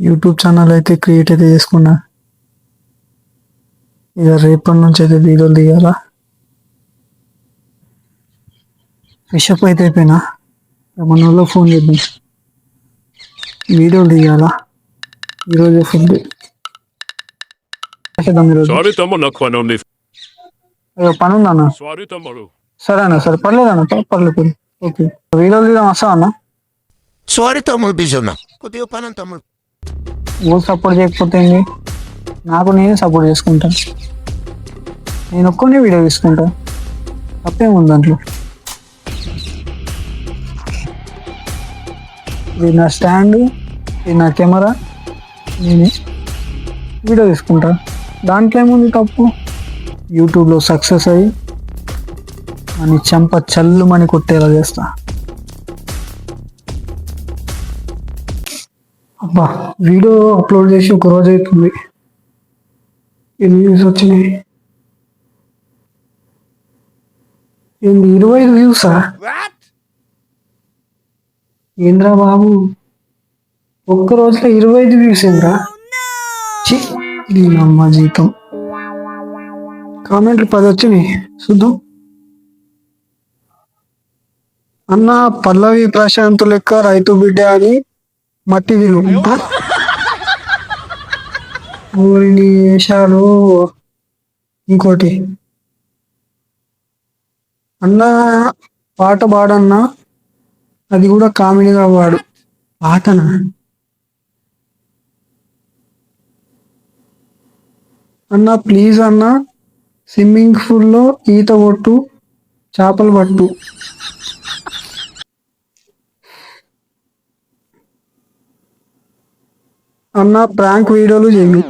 YouTube channel అయితే create అయితే చేసుకున్నా. ఇక రేపటి నుంచి అయితే వీడియోలు తీయాలా? ఫ్రెషప్ అయితే అయిపోయినా? మన వాళ్ళు ఫోన్ చేద్దాం. వీడియోలు తీయాలా? ఈరోజు ఫుడ్ పని ఉంది. ఏదో పని ఉందా అన్న? సారీ తమ్ముడు. సరే అన్న సరే. పర్లేదు అన్న పర్లేదు. ఓకే. వీడియోలు తీద్దాం వస్తా అన్న? సారీ తమ్ముడు బిజీ ఉన్నా. కొద్దిగా పని తమ్ముడు సపోర్ట్ చేయకపోతే ఏంది? నాకు నేనే సపోర్ట్ చేసుకుంటా. నేను ఒక్కనే వీడియో తీసుకుంటా. తప్పేముంది దాంట్లో? ఇది నా స్టాండ్ ఇది నా కెమెరా నేనే వీడియో తీసుకుంటా. దాంట్లో ఏముంది తప్పు? యూట్యూబ్లో సక్సెస్ అయ్యి అని చెంప చల్లుమని కొట్టేలా చేస్తా. అబ్బా వీడియో అప్లోడ్ చేసి ఒక రోజు అవుతుంది ఎన్ని వ్యూస్ వచ్చినాయి. ఏంది ఇరవై ఐదు వ్యూసా ఏంద్రా బాబు? ఒక్క రోజులో ఇరవై ఐదు వ్యూస్ ఏంద్రా? ఛీ, దీనమ్మ జీతం. కామెంట్లు పది వచ్చినాయి. చూద్దాం అన్న పల్లవి ప్రశాంత్ లెక్క రైతు బిడ్డ అని మట్టి విలు ఊరిని వేషాలు ఇంకోటి. అన్న పాట పాడన్నా. అది కూడా కామెడీగా వాడు పాటనా? అన్న ప్లీజ్ అన్న. స్విమ్మింగ్ పూల్లో ఈత కొట్టు. చేపలు పట్టు. అన్న ప్రాంక్ వీడియోలు చేయి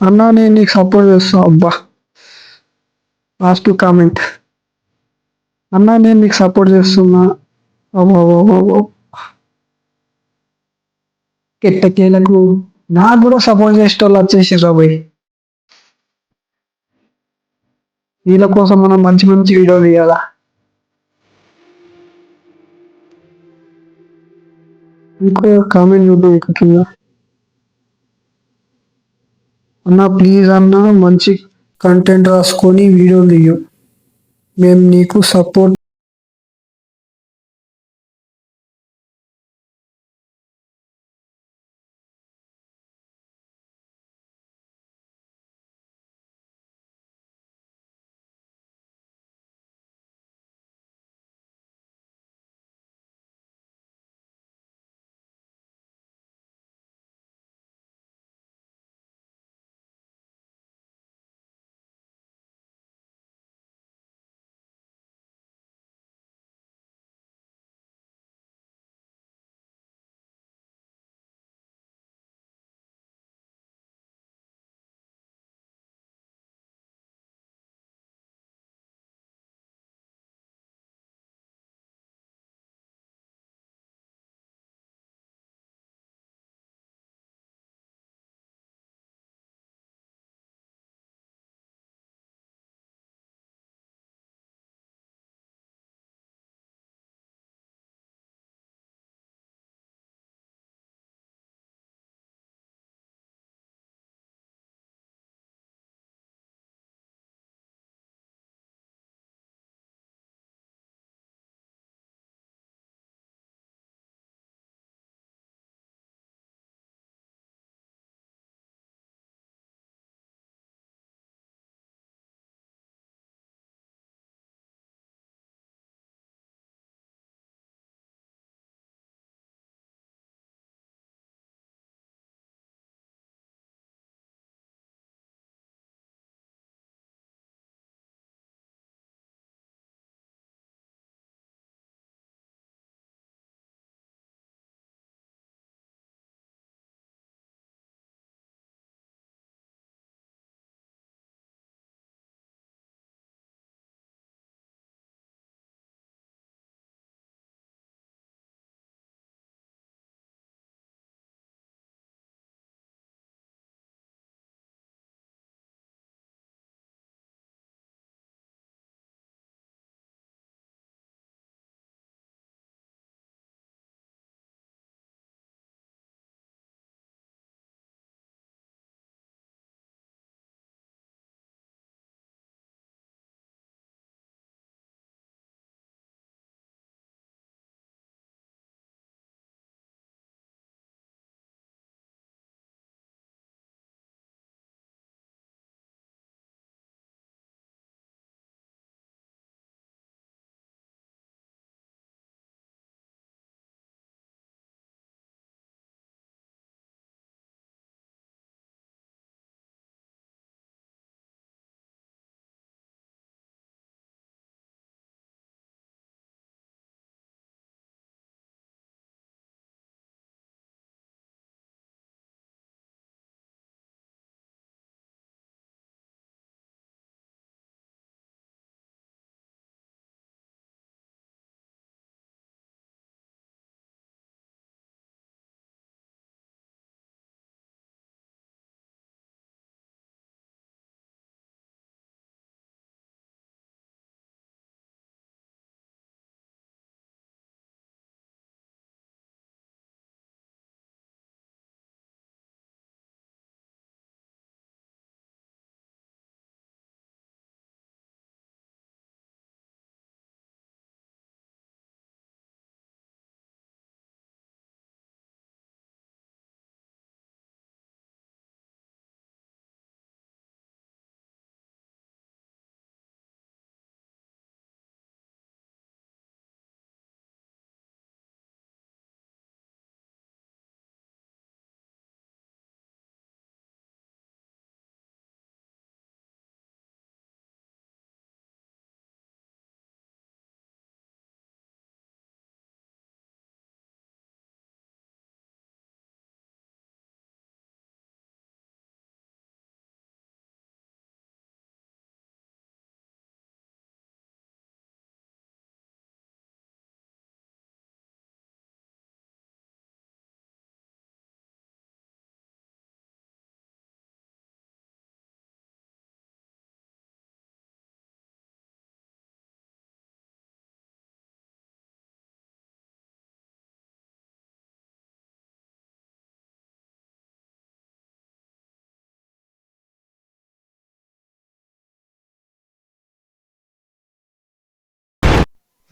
అన్న నేను నీకు సపోర్ట్ చేస్తా అబ్బా. లాస్ట్ కామెంట్ అన్న నేను నీకు సపోర్ట్ చేస్తున్నా. అబ్బో కెట్టకేలకు నాకు కూడా సపోర్ట్ చేసేటోళ్ళు వచ్చేసి రాబోయ్ వీళ్ళ కోసం మనం మంచి మంచి వీడియో తీయాలా? ఇంకో కామెంట్ చూద్దాం ఇక కింద. అన్న ప్లీజ్ అన్న మంచి కంటెంట్ రాసుకొని వీడియోలు తీయు మేము నీకు సపోర్ట్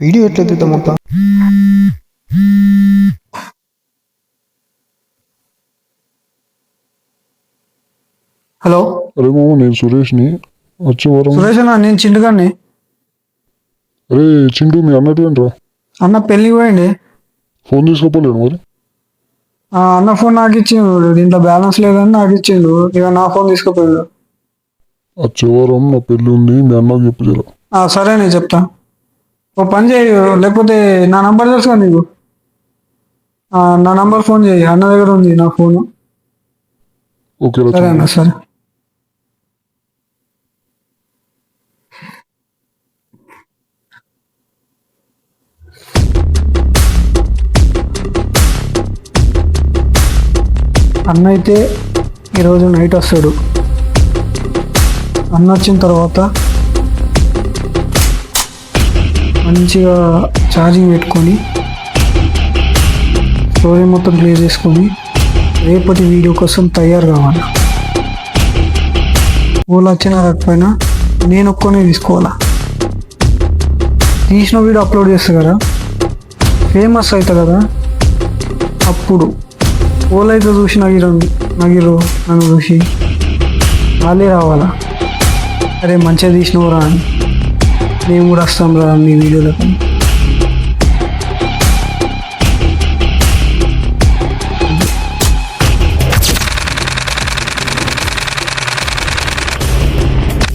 వీడియో ఎట్లా తీద్దామప్ప హలో? అరే మామ నేను సురేష్ని వచ్చే వారం సురేష్ అన్న నేను చిండుగాన్ని. అరే చింటూ మీ అన్నట్టు ఏంట్రా అన్న పెళ్ళి పోయండి. ఫోన్ తీసుకోపోలేను మరి? ఆ, అన్న ఫోన్ నాకు ఇచ్చిండు. దీంట్లో బ్యాలెన్స్ లేదని నాకు ఇచ్చిండు. ఇక నా ఫోన్ తీసుకుపోయాడు. వచ్చే వారం నా పెళ్ళి ఉంది మీ అన్నకు చెప్పు జరా. సరే నేను చెప్తా. ఓ పని చేయి. లేకపోతే నా నంబర్ తెలుసుగా నీకు? ఆ, నా నంబర్ ఫోన్ చేయి. అన్న దగ్గర ఉంది నా ఫోన్. సరే అన్న సరే. అన్న అయితే ఈరోజు నైట్ వస్తాడు. అన్న వచ్చిన తర్వాత మంచిగా ఛార్జింగ్ పెట్టుకొని స్టోరీ మొత్తం ప్లే చేసుకొని రేపటి వీడియో కోసం తయారు కావాలి. ఓలా వచ్చినా రాకపోయినా నేను ఒక్కనే తీసుకోవాలా? తీసిన వీడియో అప్లోడ్ చేస్తా కదా? ఫేమస్ అవుతా కదా? అప్పుడు ఓలైతే చూసి నగిరు నగిరు నన్ను చూసి. వాళ్ళే రావాలా? అరే మంచిగా తీసినవురా అని. మేము కూడా వస్తాం రా మీ వీడియోలకు